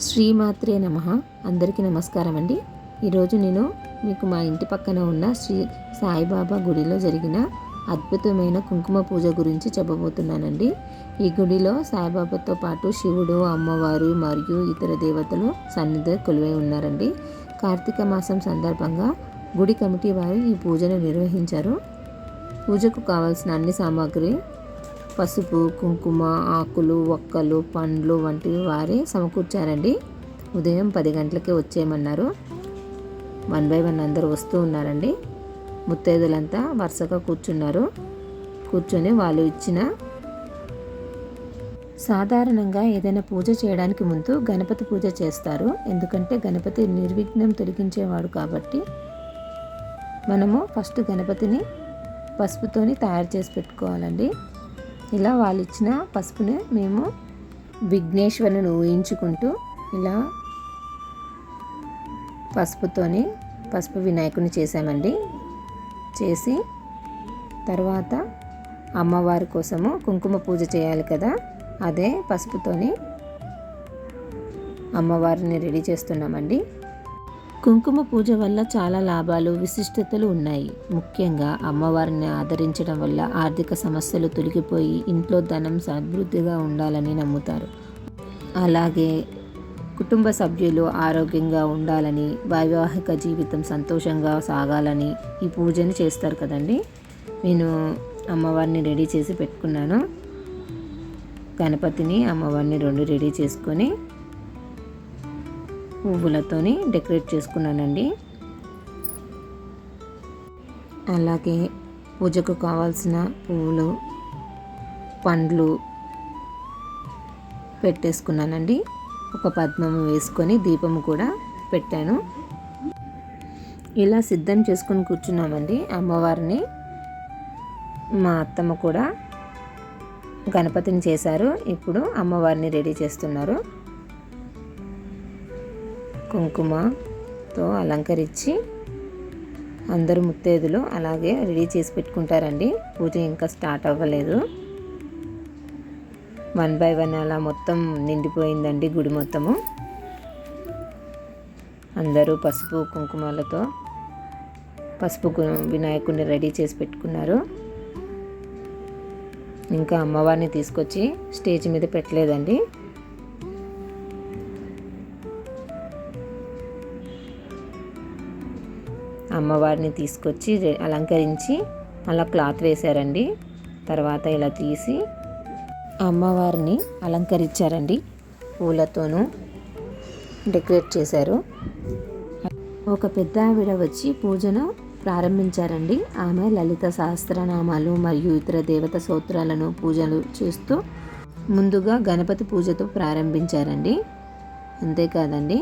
శ్రీమాత్రే నమ. అందరికీ నమస్కారం అండి. ఈరోజు నేను మీకు మా ఇంటి పక్కన ఉన్న శ్రీ సాయిబాబా గుడిలో జరిగిన అద్భుతమైన కుంకుమ పూజ గురించి చెప్పబోతున్నానండి. ఈ గుడిలో సాయిబాబాతో పాటు శివుడు అమ్మవారు మరియు ఇతర దేవతలు సన్నిధి కొలువై ఉన్నారండి. కార్తీక మాసం సందర్భంగా గుడి కమిటీ వారు ఈ పూజను నిర్వహించారు. పూజకు కావాల్సిన అన్ని సామాగ్రి పసుపు కుంకుమ ఆకులు ఒక్కలు పండ్లు వంటివి వారి సమకూర్చారండి. ఉదయం పది గంటలకే వచ్చేయమన్నారు. వన్ బై వన్ అందరూ వస్తూ ఉన్నారండి. ముత్తైదులంతా వరుసగా కూర్చున్నారు. కూర్చొని వాళ్ళు ఇచ్చిన సాధారణంగా ఏదైనా పూజ చేయడానికి ముందు గణపతి పూజ చేస్తారు. ఎందుకంటే గణపతి నిర్విఘ్నం తొలగించేవాడు కాబట్టి మనము ఫస్ట్ గణపతిని పసుపుతోని తయారు చేసి పెట్టుకోవాలండి. ఇలా వాళ్ళు ఇచ్చిన పసుపుని మేము విఘ్నేశ్వరుని ఊహించుకుంటూ ఇలా పసుపుతోని పసుపు వినాయకుని చేసామండి చేసి తర్వాత అమ్మవారి కోసము కుంకుమ పూజ చేయాలి కదా అదే పసుపుతోని అమ్మవారిని రెడీ చేస్తున్నామండి. కుంకుమ పూజ వల్ల చాలా లాభాలు విశిష్టతలు ఉన్నాయి. ముఖ్యంగా అమ్మవారిని ఆదరించడం వల్ల ఆర్థిక సమస్యలు తొలగిపోయి ఇంట్లో ధనం సమృద్ధిగా ఉండాలని నమ్ముతారు. అలాగే కుటుంబ సభ్యులు ఆరోగ్యంగా ఉండాలని వైవాహిక జీవితం సంతోషంగా సాగాలని ఈ పూజను చేస్తారు కదండి. నేను అమ్మవారిని రెడీ చేసి పెట్టుకున్నాను. గణపతిని అమ్మవారిని రెండు రెడీ చేసుకొని పువ్వులతోని డెకరేట్ చేసుకున్నానండి. అలాగే పూజకు కావాల్సిన పువ్వులు పండ్లు పెట్టేసుకున్నానండి. ఒక పద్మము వేసుకొని దీపము కూడా పెట్టాను. ఇలా సిద్ధం చేసుకొని కూర్చున్నామండి. అమ్మవారిని మా అత్తమ్మ కూడా గణపతిని చేశారు. ఇప్పుడు అమ్మవారిని రెడీ చేస్తున్నారు. కుంకుమతో అలంకరించి అందరూ ముత్తేదులు అలాగే రెడీ చేసి పెట్టుకుంటారండి. పూజ ఇంకా స్టార్ట్ అవ్వలేదు. వన్ బై వన్ అలా మొత్తం నిండిపోయిందండి గుడి మొత్తము. అందరూ పసుపు కుంకుమలతో పసుపు వినాయకుడిని రెడీ చేసి పెట్టుకున్నారు. ఇంకా అమ్మవారిని తీసుకొచ్చి స్టేజ్ మీద పెట్టలేదండి. అమ్మవారిని తీసుకొచ్చి అలంకరించి అలా క్లాత్ వేశారండి. తర్వాత ఇలా తీసి అమ్మవారిని అలంకరించారండి. పూలతోనూ డెకరేట్ చేశారు. ఒక పెద్ద ఆవిడ వచ్చి పూజను ప్రారంభించారండి. ఆమె లలిత సహస్రనామాలు మరియు ఇతర దేవత సూత్రాలను పూజలు చేస్తూ ముందుగా గణపతి పూజతో ప్రారంభించారండి. అంతేకాదండి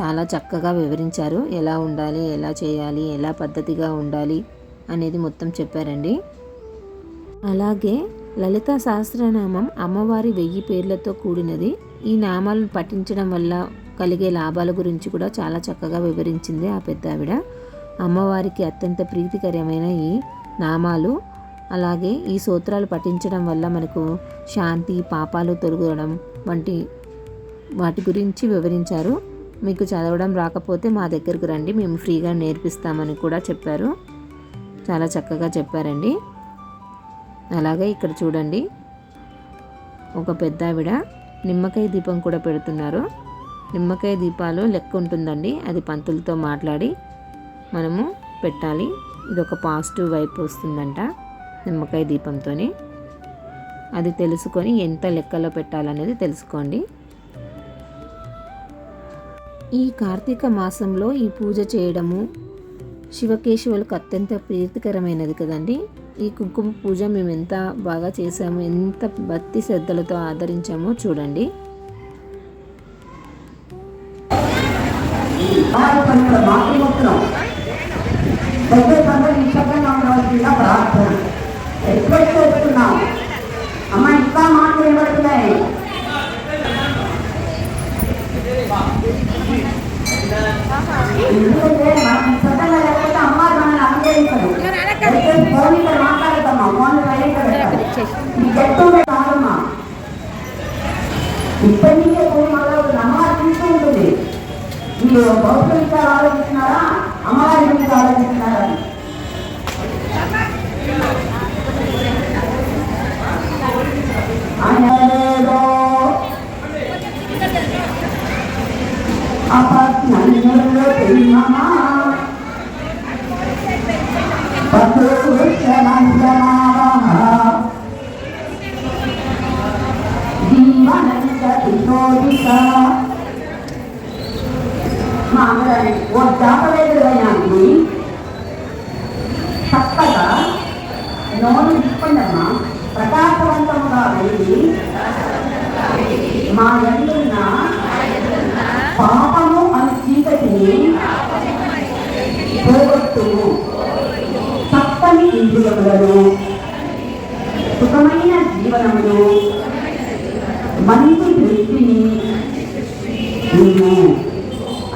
చాలా చక్కగా వివరించారు. ఎలా ఉండాలి ఎలా చేయాలి ఎలా పద్ధతిగా ఉండాలి అనేది మొత్తం చెప్పారండి. అలాగే లలిత సహస్రనామం అమ్మవారి వెయ్యి పేర్లతో కూడినది. ఈ నామాలను పఠించడం వల్ల కలిగే లాభాల గురించి కూడా చాలా చక్కగా వివరించింది ఆ పెద్ద ఆవిడ అమ్మవారికి అత్యంత ప్రీతికరమైన ఈ నామాలు అలాగే ఈ సూత్రాలు పఠించడం వల్ల మనకు శాంతి పాపాలు తొలగడం వంటి వాటి గురించి వివరించారు. మీకు చదవడం రాకపోతే మా దగ్గరకు రండి మేము ఫ్రీగా నేర్పిస్తామని కూడా చెప్పారు. చాలా చక్కగా చెప్పారండి. అలాగే ఇక్కడ చూడండి ఒక పెద్ద ఆవిడ నిమ్మకాయ దీపం కూడా పెడుతున్నారు. నిమ్మకాయ దీపాలు లెక్క ఉంటుందండి అది పంతులతో మాట్లాడి మనము పెట్టాలి. ఇది ఒక పాజిటివ్ వైపు వస్తుందంట నిమ్మకాయ దీపంతో అది తెలుసుకొని ఎంత లెక్కలో పెట్టాలనేది తెలుసుకోండి. ఈ కార్తీక మాసంలో ఈ పూజ చేయడము శివకేశవులకు అత్యంత ప్రీతికరమైనది కదండి. ఈ కుంకుమ పూజ మేము ఎంత బాగా చేసాము ఎంత భక్తి శ్రద్ధలతో ఆదరించామో చూడండి.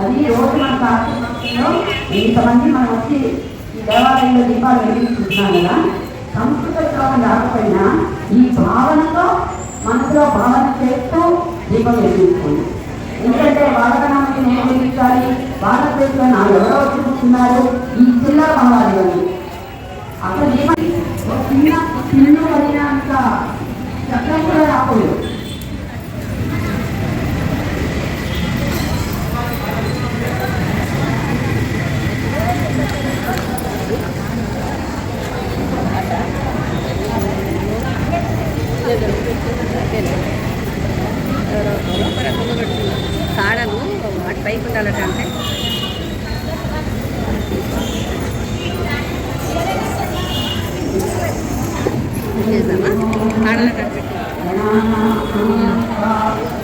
అది రోజు మన కార్యక్రమంలో ఇంతమంది మనం వచ్చి ఈ దేవాలయంలో దీపాలు వెలిగించుకుంటున్నాం కదా. సంస్కృత శ్లోకం రాకపోయినా ఈ భావనతో మనసులో భావన చేస్తూ దీపం వెలిగించుకోండి. ఎందుకంటే వాళ్ళకనామకి నేను వెలిగించాలి. భారతదేశంలో నా ఎవరో వచ్చి కూర్చున్నారు? ఈ చిల్లర భావాలు అని అసలు ఏమని? ఒక చిన్న చిన్న వదిలినంత చక్రం రాకూడదు. కాడలు వాటి పైకి ఉండాలట అంటే చేద్దామా? కాడలు అటు పెట్టు.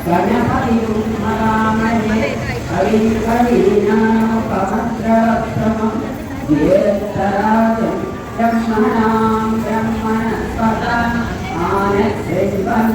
గణపతి బ్రహ్మణాం బ్రహ్మణస్పద ఆనశ్రీవన్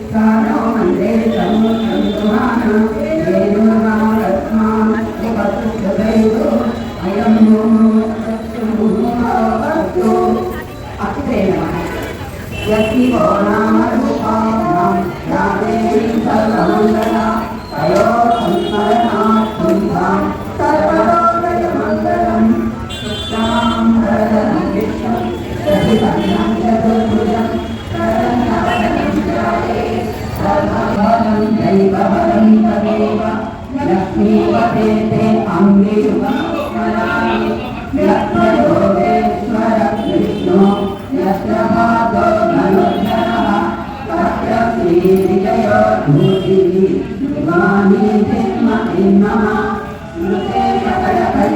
శ్రీ మహాగణాధిపతయే నమః ఓం శ్రీ గురుభ్యో నమః ఆయన మన వినాయకుడిని ఒక రెగ్యులారిటీని గణపతించారు చాలా చక్కగా గణపతించేస్తున్నాము ఓం దేవి వాదనయంత దేవాస్తాం విశ్వరూపాః సదావరంతి ప్రాణో మందే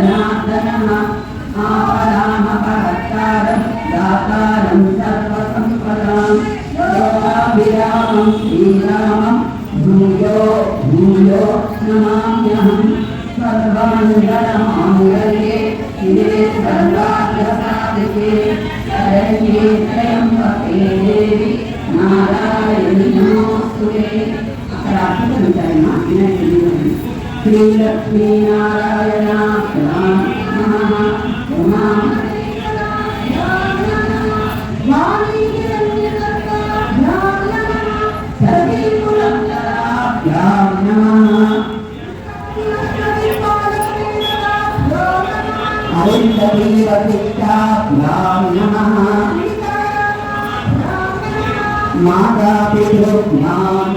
जनार्दनः आपदामपहत्कारं दातारं सर्वसम्पदां योगाभिरामं श्रीरामं भूयो भूयो नमाम्यहं सर्वाङ्गणमाङ्गल्ये शिवे सर्वाग्रसादिके शरण्ये त्र्यम्बके देवि नारायणि नमोऽस्तु ते अत्र अर्थ सञ्चयमा विनय జనార్దనः ఆపదామపహత్తారం దాతారం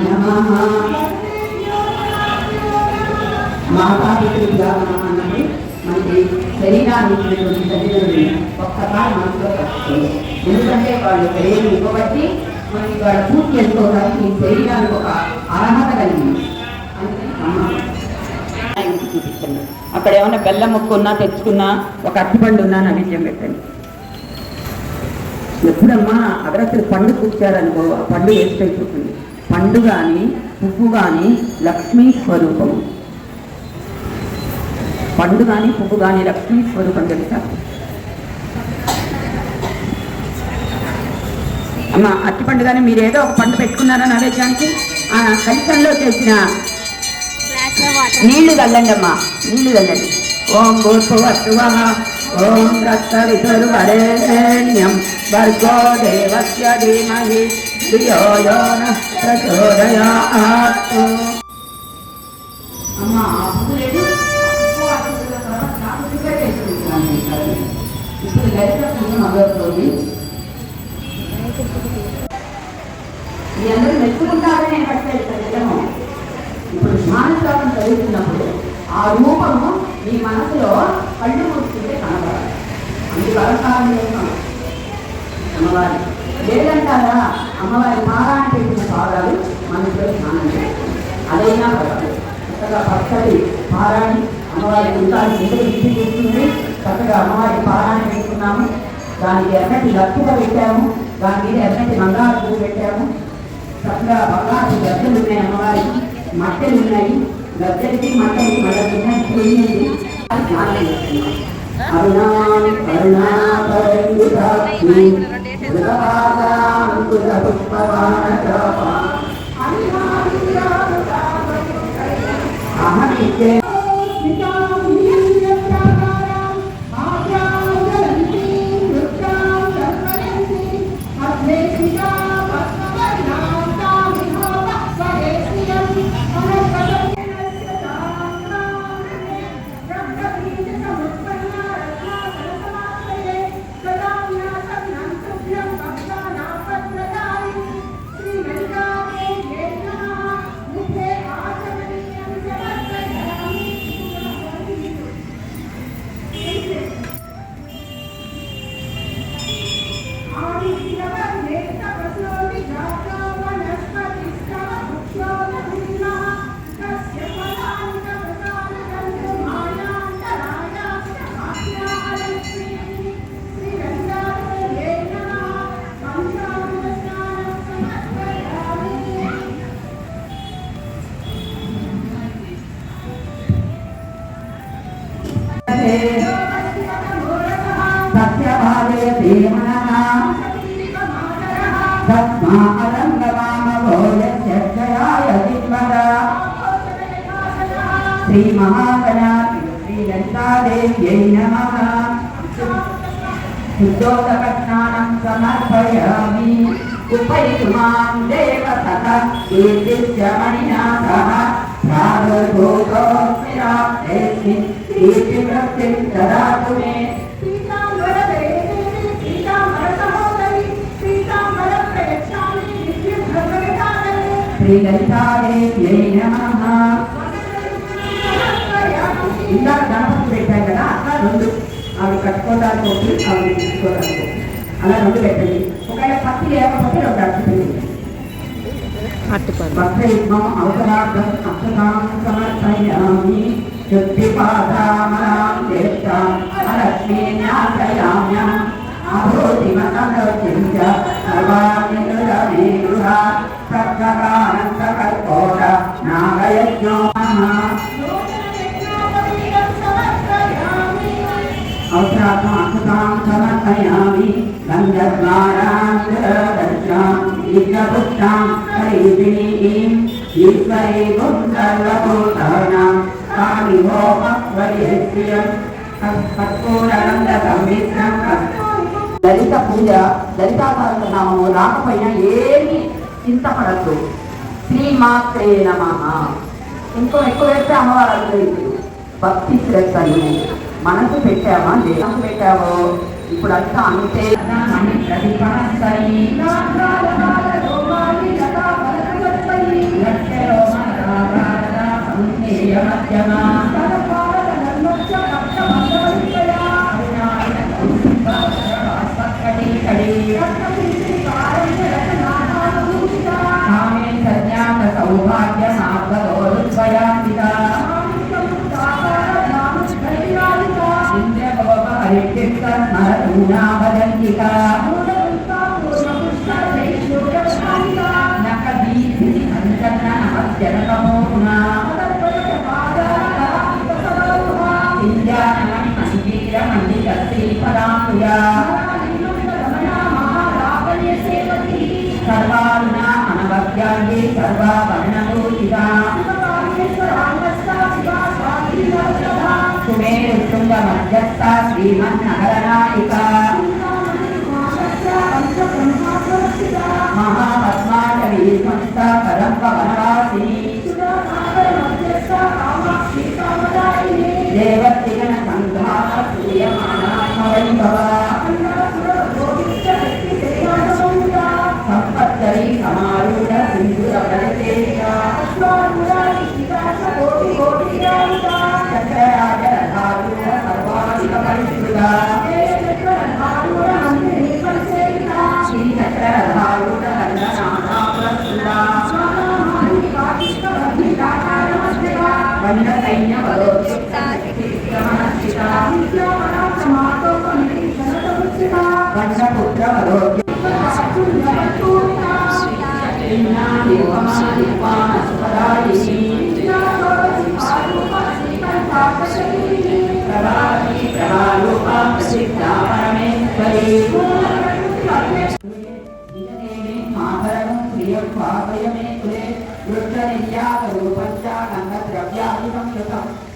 నమ ఉమా మాతాపితృభ్యాం నమః మనకి శరీరాన్ని ఇచ్చినటువంటి తల్లిదండ్రులు ఒక్కసారి మనసులో కట్టుకోండి ఎందుకంటే వాళ్ళు శరీరం ఇవ్వబట్టి మనకి వాళ్ళ పూర్తి చేసుకోవడానికి ఈ శరీరానికి ఒక అర్హత కలిగింది. అందుకని ఆయనకి చూపించండి అక్కడ ఏమైనా బెల్లం ముక్క ఉన్నా తెచ్చుకున్నా ఒక అరటిపండు ఉన్నా నైవేద్యం పెట్టండి ఎప్పుడమ్మా అగరత్తులు పండు కూర్చారనుకో ఆ పండు వేస్ట్ అయిపోతుంది. పండు కానీ పువ్వు కానీ లక్ష్మీ స్వరూపము. పండు కానీ పువ్వు కానీ లక్ష్మీ స్వరూపం తెలుసా? అమ్మ అట్టి పండు కానీ మీరు ఏదో ఒక పండు పెట్టుకున్నారా నైవేద్యానికి ఆ కలిసంలో చేసిన నీళ్ళు చల్లండి అమ్మా నీళ్ళు చల్లండి. ఓం భూర్భువస్సువ ఓం రక్తవితుర్వరేణ్యం భర్గో దేవస్య ధీమహి ధియో యో ప్రచోదయాత్. అమ్మా మొదలవుతుంది మీ అందరూ మెచ్చుకుంటారని నేను పట్టుకెళ్తాను ఇప్పుడు జ్ఞానశ్లోకం చదువుతున్నప్పుడు ఆ రూపము మీ మనసులో కళ్ళు మూసుకుంటే కనబడాలి. అందుకు అలంకారం చేస్తాం. అమ్మవారి లేదంటారా? అమ్మవారి పారాయణ పెట్టిన పాదాలు మనసులో స్నానం అదైనా పర్వాలేదు. చక్కగా పచ్చడి అమ్మవారి గుంటాన్ని ఎందుకు ఇచ్చి కూర్చుంది. చక్కగా అమ్మవారి పారాయణ పెట్టుకున్నాము దానికి ఎర్రటి లక్కువ పెట్టాము. దాని మీద ఎర్రటి బంగారు పువ్వు పెట్టాము. చక్కగా బంగారు గద్దెలు ఉన్నాయి అమ్మవారికి మట్టెలు ఉన్నాయి. గద్దెలకి మట్టెలకి మళ్ళీ ఉన్నాయి పోయింది స్నానం చేస్తున్నాం అరుణాం అహమితే లలితాదేవ్యై నమః శుద్ధోదకస్నానం సమర్పయామి ఉపైతు మాం దేవతః కీర్తిశ్చ మణినాథः ప్రాదుర్భూతోऽస్మిరాప్తేऽస్మిన్ కీర్తివృత్తిం దదాతు మే శ్రీ లలితాదేవ్యై నమః గణపతి పెట్టాం కదా అట్లా రెండు అవి కట్టుకోవడానికి ఒకటి అవి తీసుకోవడానికి అలా రెండు పెట్టండి ఒకవేళ పత్తి లేకపోతే రెండు అట్టుకుంది భక్తయుగ్మం అవసరార్థం అక్షతాం సమర్పయామి శుద్ధిపాదామరాం సర్వాణి నాగయజ్ఞో అక్షతాం సమర్పయామి గంధద్వారాంతరదర్శాం విగ్రహుష్టాం హరివిణీం ఈశ్వరీభుం సర్వభూతానాం కామిభోమస్వరిహస్యం లలిత పూజ లలితా సహస్రనామము రాకపోయినా ఏమి చింతపడద్దు. శ్రీమాత్రే నమ. ఇంకో ఎక్కువ వేస్తే అమ్మవారు భక్తి శ్రద్ధలు మనకు పెట్టామా దేహం పెట్టావో? ఇప్పుడు అంతా. అంతే సౌభాగ్య परित्यक्ता मरदूना మధ్యస్థ శ్రీమన్నగరనాయికా మహాపద్మాటవీ సంస్థ పరంప వనవాసిని దేవతిగణ సంఘాన సూయమానాత్మవైభవ సంపత్తరి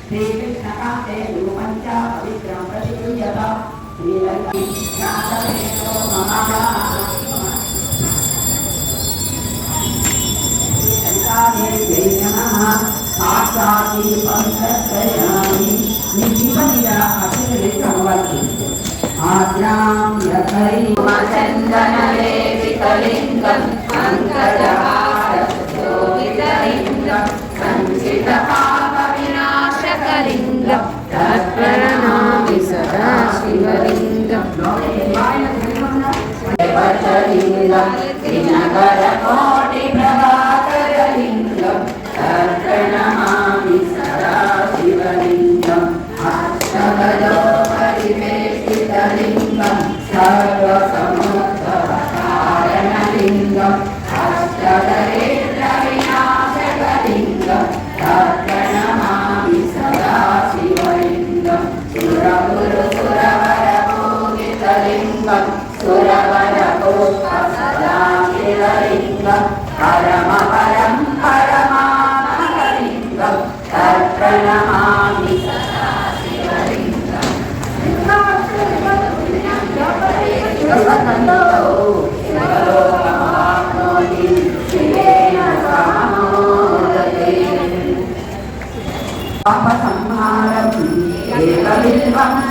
श्रीकृष्णकान्ते गुरुपञ्चापवित्रं प्रतिगृह्यता श्रीवल्ली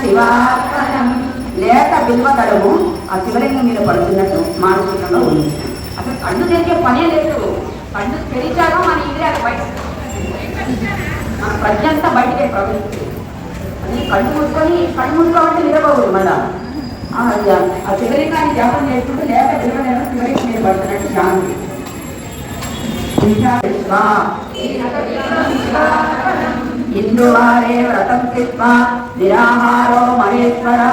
శివార్పణం లేత బిల్వదళము ఆ శివలింగం మీద పడుతున్నట్టు మానసికంగా ఉంది అసలు కళ్ళు తెరిచే పనే లేదు. కళ్ళు తెరిచాక మన ఇంద్రియాలు బయట. మన ప్రజంతా బయటకే ప్రవహిస్తుంది. అది కళ్ళు మూసుకొని కళ్ళు మూసుకోవాలంటే నిలబోదు మళ్ళా. ఆ శివలింగాన్ని జపం చేసుకుంటూ లేక బిల్వదళం శివలింగం మీద పడుతున్నట్టు శాంతి విశ్వా ఇందువారే వ్రతం కృత్వా నిరాహారో మహేశ్వర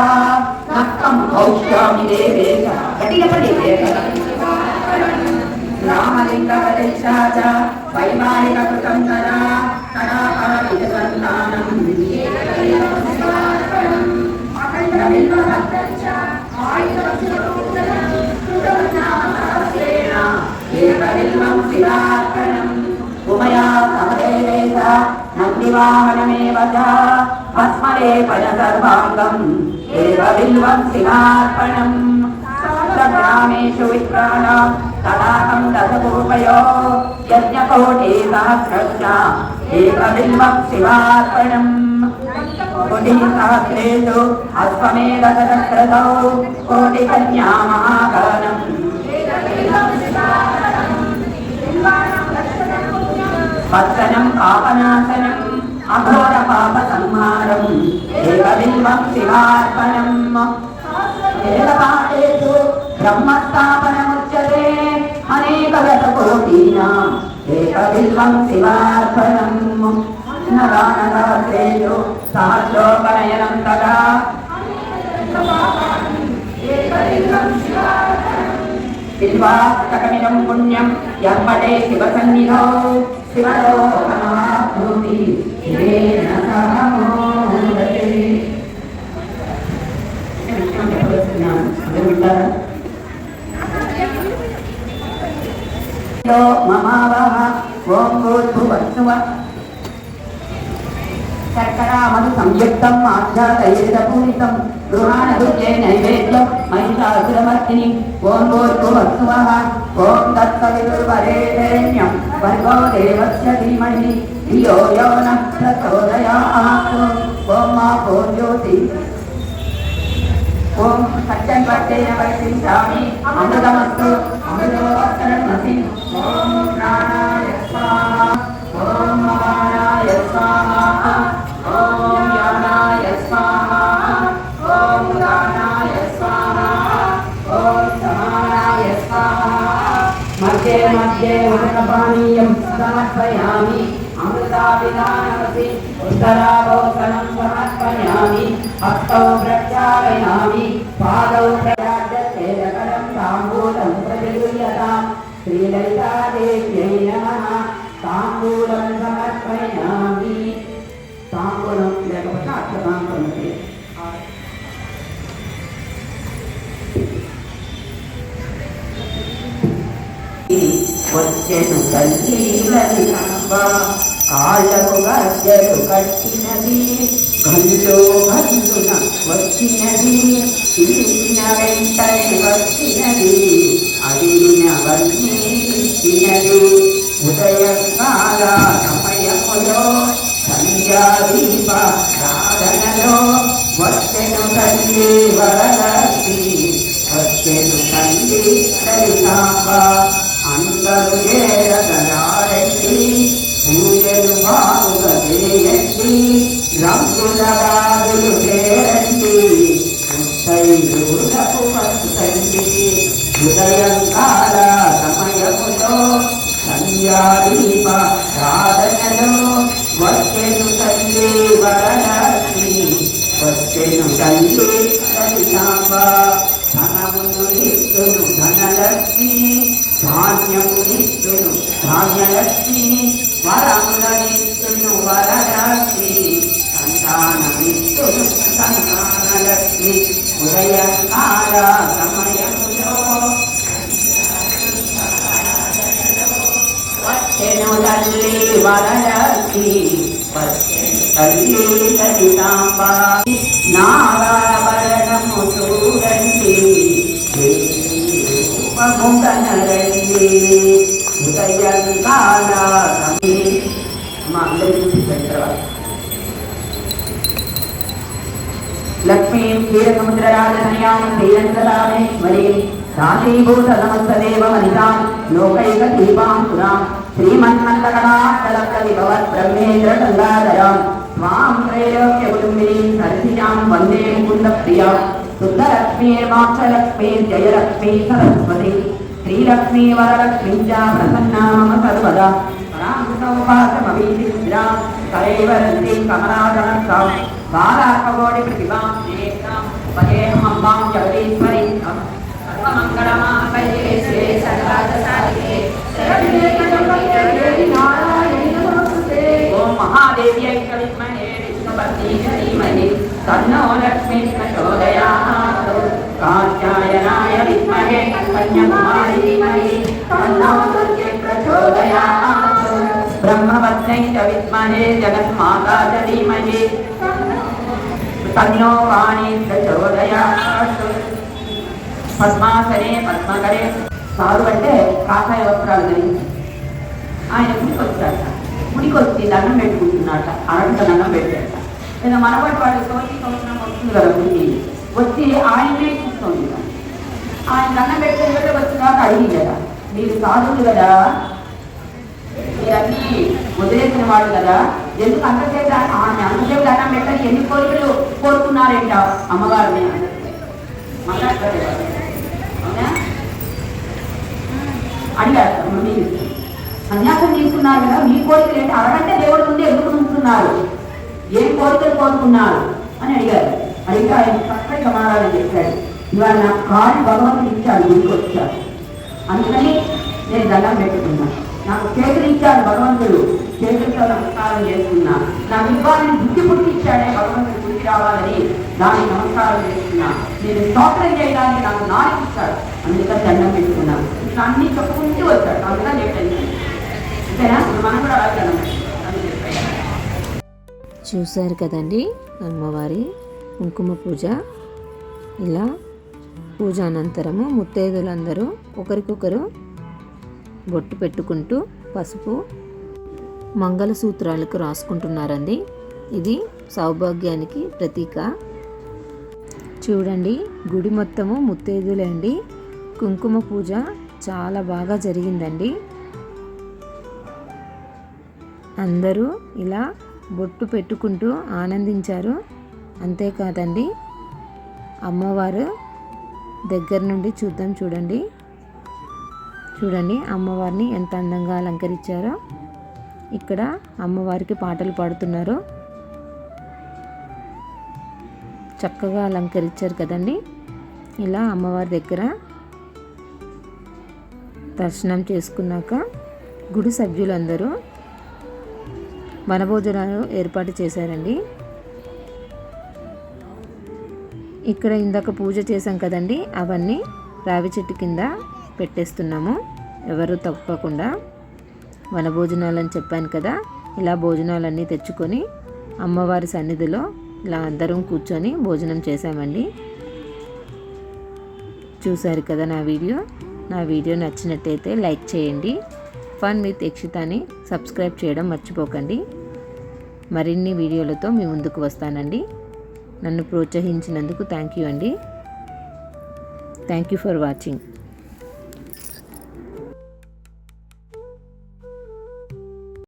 నక్కం భౌష్యామి దేవేశ గట్టిగా రామలింగ ప్రతిష్టాచ వైమానిక కృతం తరా కళాకర విజసంతానం అఖండ బిల్వ శివార్పణం ఉమయా సమదేవేశ నందివాహనమేవ చ భస్మలేపన సర్వాంగం ఏకబిల్వం శివార్పణం సహస్రగ్రామేషు విప్రాణాం తడాకం దశకూపయో యజ్ఞకోటి సహస్రశ్చ ఏకబిల్వం శివార్పణం కోటి అశ్వమేధ కోటి కన్యా మహాగణం వత్సనం పాపనాశనం అఘోర పాప సంహారం దేవబింబం శివార్పణం వేదపాఠేషు బ్రహ్మస్థాపనముచ్యతే అనేక కోటీనాం ఏకబిల్వం శివార్పణం నరానరాత్రేషు సహస్రోపనయనం తదా బిల్వాష్టకమిదం పుణ్యం యర్పటే శివసన్నిధౌ శివలోకమాప్నోతి శివేన సహ మోదతే. నేను విషయం మమావహ ఓం శర్కరామను సంయుక్తం ఆధ్యాతైరితపూరితం గృహాణదుర్గే నైవేద్యం మహిషాసురమర్తిని ఓం భూర్భువస్సువః ఓం తత్సవితుర్వరేణ్యం భర్గో దేవస్య ధీమహి ధియో యో నః ప్రచోదయాత్ ఓం మా జ్యోతి ఓం సత్యం వర్తేన వర్తించామి అమృతమస్తు అమృతోత్తరమసి ఓం ప్రాణాయ స్వాహ ఓం అపానాయ స్వాహ मध्ये उदकपानीयं समर्पयामि अमृताभिधानमसि उत्तराभोसनं समर्पयामि हस्तौ प्रक्षालयामि पादौ प्रयाजकरं ताम्बूलं प्रतिगृह्यतां श्रीललितादेव्यै नमः ताम्बूलं समर्पयामि ताम्बूलं लेखपश्चात् లేకపోతే అక్షతాంతం వచ్చెను తల్లి కాళ్ళకు గద్దెలు కట్టినది కళ్ళు కల్లున వచ్చినది పిలిచిన వెంటనే వచ్చినది అడిగిన అడిగినవన్నీ ఇచ్చినది ఉదయకాల సమయములో సంధ్యాదీప సాధనలో వచ్చెను తల్లి వరద పచ్చను తల్లి వరలక్ష్మి పచ్చను తల్లి సరితాంబ నారాయణము చూడండి. రూపముగనరండి ఉదయం కాల మా అందరికీ చూపించండి తర్వాత లక్ష్మీం క్షీరసముద్రరాజనయాం శ్రీరంగదామేశ్వరీ రాశీభూత సమస్తదేవ మనితాం లోకైక దీపాం పురాం శ్రీమన్మంతకటాక్షలక్ష స్వాం త్రైలోక్య కుటుంబినీం సరసిజాం వందే ముకుంద ప్రియాం జయలక్ష్మీ సరస్వతి శ్రీలక్ష్మీ వరలక్ష్మీ చ ప్రసన్నా మమ సర్వదా పరాంసౌపాసమవీదిద్రాం కరైవరంతి కమలాదనం బాలార్పగోడి ప్రతిభాం పదేహమంబాం ధీమహి తన్నో లక్ష్మీ ప్రచోదయాత్ కాత్యాయనాయ విద్మహే కన్యాకుమారి ధీమహి తన్నో దుర్గే ప్రచోదయాత్ బ్రహ్మపత్నై చ విద్మహే జగన్మాతా చ ధీమహి పద్మాసనే పద్మకరే సారు అంటే కాకాయ వస్త్రాలు ధరించి ఆయన గుడికి వచ్చాట గుడికి వచ్చి దండం పెట్టుకుంటున్నాట అరంట దండం పెట్టాట లేదా మనబడి వాళ్ళు సంవత్సరం సంవత్సరం వస్తుంది కదా గుడికి. వచ్చి ఆయనే చూస్తుంది కదా. ఆయన కన్న పెట్టే వచ్చినాక అడిగింది కదా. మీరు సాధువులు కదా. మీరన్నీ వదిలేసిన వాళ్ళు కదా. ఎందుకు అంతసేపు ఆమె అంతసేపు దండం పెట్టని ఎన్ని కోరికలు కోరుకున్నారేంట అమ్మగారిని అవునా? అడిగారు మీరు. సన్యాసం తీసుకున్నారు కదా మీ కోరికలు ఏంటి? అరగంట దేవుడు ముందు ఎందుకు ఉంటున్నారు ఏం కోరికలు కోరుకున్నారు? అని అడిగారు. అడిగితే ఆయన చక్కటి సమాధానం చెప్పాడు. ఇవాళ నా కాలు భగవంతుడు ఇచ్చాడు గుడికి వచ్చాడు. అందుకని నేను దండం పెట్టుకున్నా. నాకు చేతులు ఇచ్చాడు భగవంతుడు. చేతులతో నమస్కారం చేస్తున్నా నా ఇవ్వాలని బుద్ధి పుట్టి ఇచ్చాడే భగవంతుడు గుడికి రావాలని దానికి నమస్కారం చేస్తున్నా నేను స్తోత్రం చేయడానికి నాకు నాలుగు ఇచ్చాడు. అందుకని దండం పెట్టుకున్నాను ఇట్లా అన్ని చెప్పుకుంటూ వచ్చాడు. అందుకని చెప్పండి అంతేనా? మనం కూడా అలాగే చూశారు కదండి అమ్మవారి కుంకుమ పూజ. ఇలా పూజ అనంతరము ముత్తైదులందరూ ఒకరికొకరు బొట్టు పెట్టుకుంటూ పసుపు మంగళసూత్రాలకు రాసుకుంటున్నారండి. ఇది సౌభాగ్యానికి ప్రతీక. చూడండి గుడి మొత్తము ముత్తైదులే అండి. కుంకుమ పూజ చాలా బాగా జరిగిందండి. అందరూ ఇలా బొట్టు పెట్టుకుంటూ ఆనందించారు. అంతేకాదండి అమ్మవారు దగ్గర నుండి చూద్దాం చూడండి. చూడండి అమ్మవారిని ఎంత అందంగా అలంకరించారో. ఇక్కడ అమ్మవారికి పాటలు పాడుతున్నారు. చక్కగా అలంకరించారు కదండి. ఇలా అమ్మవారి దగ్గర దర్శనం చేసుకున్నాక గుడి సభ్యులందరూ వనభోజనాలు ఏర్పాటు చేశారండి. ఇక్కడ ఇందాక పూజ చేసాం కదండి అవన్నీ రావి చెట్టు కింద పెట్టేస్తున్నాము. ఎవరు తప్పకుండా వనభోజనాలు అని చెప్పాను కదా ఇలా భోజనాలన్నీ తెచ్చుకొని అమ్మవారి సన్నిధిలో ఇలా అందరం కూర్చొని భోజనం చేశామండి. చూశారు కదా నా వీడియో? నా వీడియో నచ్చినట్టయితే లైక్ చేయండి. ఫన్ విత్ యక్షితాని సబ్స్క్రైబ్ చేయడం మర్చిపోకండి. మరిన్ని వీడియోలతో మీ ముందుకు వస్తానండి. నన్ను ప్రోత్సహించినందుకు థ్యాంక్ యూ అండి. Thank you for watching.